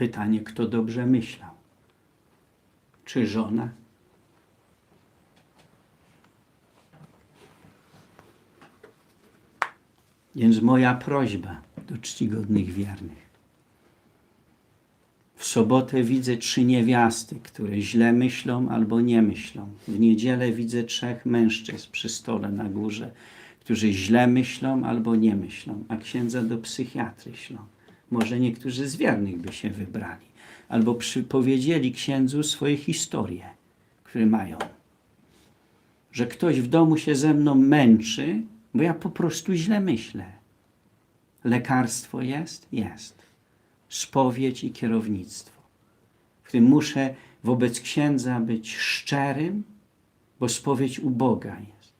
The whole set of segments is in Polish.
Pytanie, kto dobrze myślał? Czy żona? Więc moja prośba do czcigodnych wiernych. W sobotę widzę trzy niewiasty, które źle myślą albo nie myślą. W niedzielę widzę trzech mężczyzn przy stole na górze, którzy źle myślą albo nie myślą, a księdza do psychiatry ślą. Może niektórzy z wiernych by się wybrali, albo przypowiedzieli księdzu swoje historie, które mają. Że ktoś w domu się ze mną męczy, bo ja po prostu źle myślę. Lekarstwo jest? Jest. Spowiedź i kierownictwo. W którym muszę wobec księdza być szczerym, bo spowiedź uboga jest.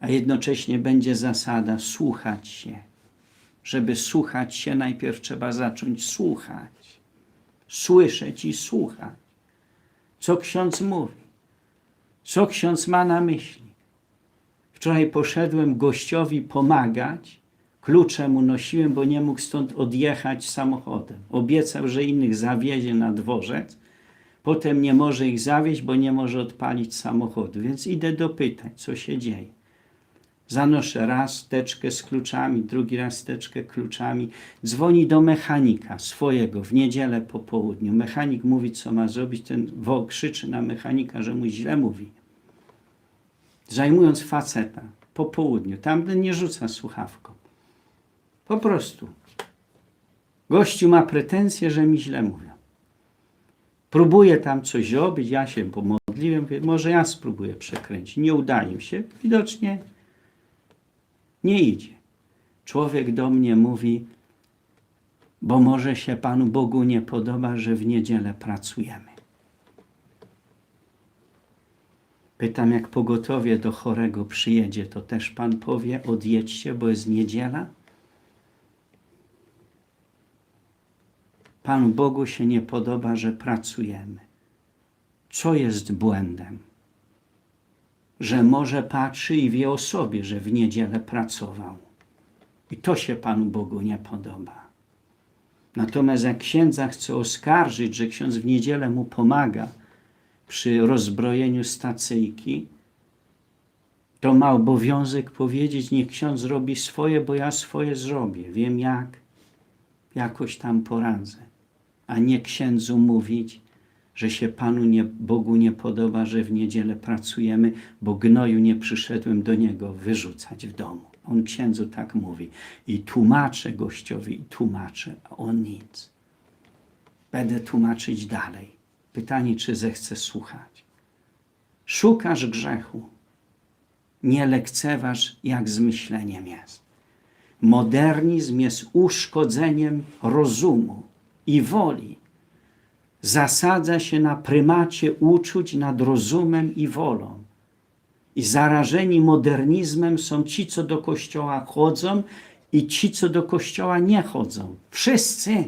A jednocześnie będzie zasada słuchać się. Żeby słuchać się, najpierw trzeba zacząć słuchać. Słyszeć i słuchać. Co ksiądz mówi? Co ksiądz ma na myśli? Wczoraj poszedłem gościowi pomagać, klucze mu nosiłem, bo nie mógł stąd odjechać samochodem. Obiecał, że innych zawiezie na dworzec, potem nie może ich zawieźć, bo nie może odpalić samochodu. Więc idę dopytać, co się dzieje. Zanoszę raz teczkę z kluczami, drugi raz teczkę kluczami. Dzwoni do mechanika swojego w niedzielę po południu. Mechanik mówi, co ma zrobić. Ten wo krzyczy na mechanika, że mu źle mówi zajmując faceta po południu. Tamten nie rzuca słuchawką. Po prostu. Gościu ma pretensje, że mi źle mówią. Próbuję tam coś zrobić, ja się pomodliłem, może ja spróbuję przekręcić. Nie udaje mi się. Widocznie nie idzie. Człowiek do mnie mówi, bo może się Panu Bogu nie podoba, że w niedzielę pracujemy. Pytam, jak pogotowie do chorego przyjedzie, to też Pan powie, odjedźcie, bo jest niedziela? Panu Bogu się nie podoba, że pracujemy. Co jest błędem? Że może patrzy i wie o sobie, że w niedzielę pracował. I to się Panu Bogu nie podoba. Natomiast jak księdza chce oskarżyć, że ksiądz w niedzielę mu pomaga, przy rozbrojeniu stacyjki, to ma obowiązek powiedzieć, niech ksiądz zrobi swoje, bo ja swoje zrobię. Wiem jak, jakoś tam poradzę. A nie księdzu mówić, że się Panu nie, Bogu nie podoba, że w niedzielę pracujemy, bo gnoju nie przyszedłem do Niego wyrzucać w domu. On księdzu tak mówi. I tłumaczę gościowi, i tłumaczę, a on nic. Będę tłumaczyć dalej. Pytanie, czy zechce słuchać. Szukasz grzechu. Nie lekceważ, jak z myśleniem jest. Modernizm jest uszkodzeniem rozumu i woli. Zasadza się na prymacie uczuć nad rozumem i wolą. I zarażeni modernizmem są ci, co do kościoła chodzą i ci, co do kościoła nie chodzą. Wszyscy.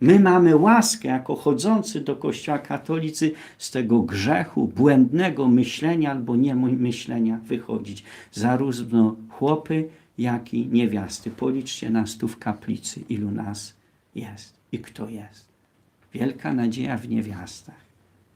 My mamy łaskę jako chodzący do kościoła katolicy z tego grzechu, błędnego myślenia albo nie myślenia wychodzić. Zarówno chłopy, jak i niewiasty. Policzcie nas tu w kaplicy, ilu nas jest i kto jest. Wielka nadzieja w niewiastach.